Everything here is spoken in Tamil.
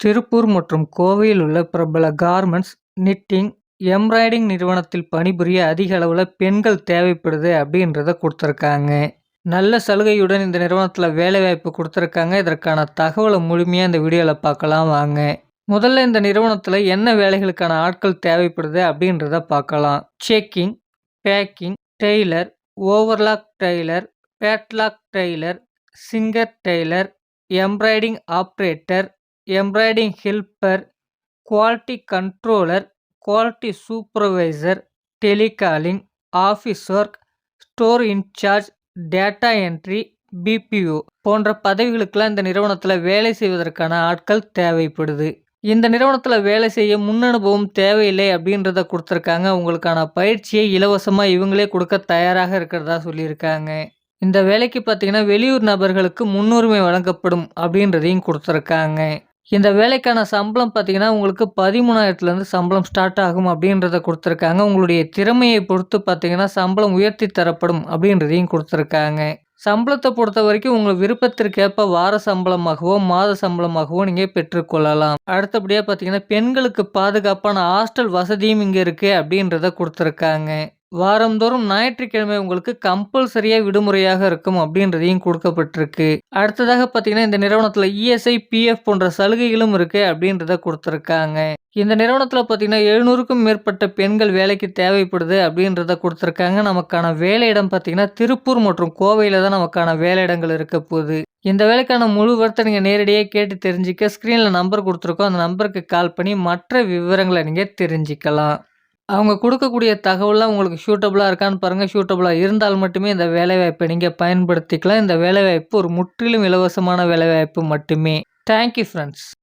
திருப்பூர் மற்றும் கோவையில் உள்ள பிரபல கார்மெண்ட்ஸ், நிட்டிங், எம்ப்ராய்டிங் நிறுவனத்தில் பணிபுரிய அதிக அளவில் பெண்கள் தேவைப்படுது அப்படின்றத கொடுத்துருக்காங்க நல்ல சலுகையுடன் இந்த நிறுவனத்தில் வேலைவாய்ப்பு கொடுத்துருக்காங்க இதற்கான தகவலை முழுமையாக இந்த வீடியோவில் பார்க்கலாம் வாங்க. முதல்ல இந்த நிறுவனத்தில் என்ன வேலைகளுக்கான ஆட்கள் தேவைப்படுது அப்படின்றத பார்க்கலாம். Checking, packing, tailor, overlock tailor, padlock tailor, Singer tailor, embroidering operator embroidering helper, quality controller quality supervisor, telecalling, office work, store incharge, data entry, BPO போன்ற பதவிகளுக்கெல்லாம் இந்த நிறுவனத்தில் வேலை செய்வதற்கான ஆட்கள் தேவைப்படுது. இந்த நிறுவனத்தில் வேலை செய்ய முன் அனுபவம் தேவையில்லை அப்படின்றத கொடுத்துருக்காங்க உங்களுக்கான பயிற்சியை இலவசமாக இவங்களே கொடுக்க தயாராக இருக்கிறதா சொல்லியிருக்காங்க. இந்த வேலைக்கு பார்த்தீங்கன்னா, வெளியூர் நபர்களுக்கு முன்னுரிமை வழங்கப்படும் அப்படின்றதையும் கொடுத்துருக்காங்க இந்த வேலைக்கான சம்பளம் பார்த்தீங்கன்னா, உங்களுக்கு 13,000லேருந்து சம்பளம் ஸ்டார்ட் ஆகும் அப்படின்றத கொடுத்துருக்காங்க. உங்களுடைய திறமையை பொறுத்து பார்த்தீங்கன்னா, சம்பளம் உயர்த்தி தரப்படும் அப்படின்றதையும் கொடுத்துருக்காங்க. சம்பளத்தை பொறுத்த வரைக்கும் உங்கள் விருப்பத்திற்கேற்ப வார சம்பளமாகவோ, மாத சம்பளமாகவோ நீங்கள் பெற்றுக்கொள்ளலாம். அடுத்தபடியாக பார்த்தீங்கன்னா, பெண்களுக்கு பாதுகாப்பான ஹாஸ்டல் வசதியும் இங்கே இருக்குது அப்படின்றத கொடுத்துருக்காங்க. வாரந்தோறும் ஞாயிற்றுக்கிழமை உங்களுக்கு கம்பல்சரியாக விடுமுறையாக இருக்கும் அப்படின்றதையும் கொடுக்கப்பட்டிருக்கு. அடுத்ததாக பார்த்தீங்கன்னா, இந்த நிறுவனத்தில் இஎஸ்ஐ, பிஎஃப் போன்ற சலுகைகளும் இருக்குது அப்படின்றத கொடுத்துருக்காங்க. இந்த நிறுவனத்தில் பார்த்தீங்கன்னா, 700க்கும் மேற்பட்ட பெண்கள் வேலைக்கு தேவைப்படுது அப்படின்றத கொடுத்துருக்காங்க. நமக்கான வேலையிடம் பார்த்தீங்கன்னா, திருப்பூர் மற்றும் கோவையில் தான் நமக்கான வேலையிடங்கள் இருக்க போகுது. இந்த வேலைக்கான முழு விவரத்த நீங்கள் நேரடியாக கேட்டு தெரிஞ்சுக்க ஸ்க்ரீனில் நம்பர் கொடுத்துருக்கோம். அந்த நம்பருக்கு கால் பண்ணி மற்ற விவரங்களை நீங்கள் தெரிஞ்சுக்கலாம். அவங்க கொடுக்கக்கூடிய தகவல்லாம் உங்களுக்கு சூட்டபுளாக இருக்கான்னு பாருங்கள் சூட்டபுளாக இருந்தால் மட்டுமே இந்த வேலைவாய்ப்பை நீங்கள் பயன்படுத்திக்கலாம். இந்த வேலைவாய்ப்பு ஒரு முற்றிலும் இலவசமான வேலைவாய்ப்பு மட்டுமே. Thank you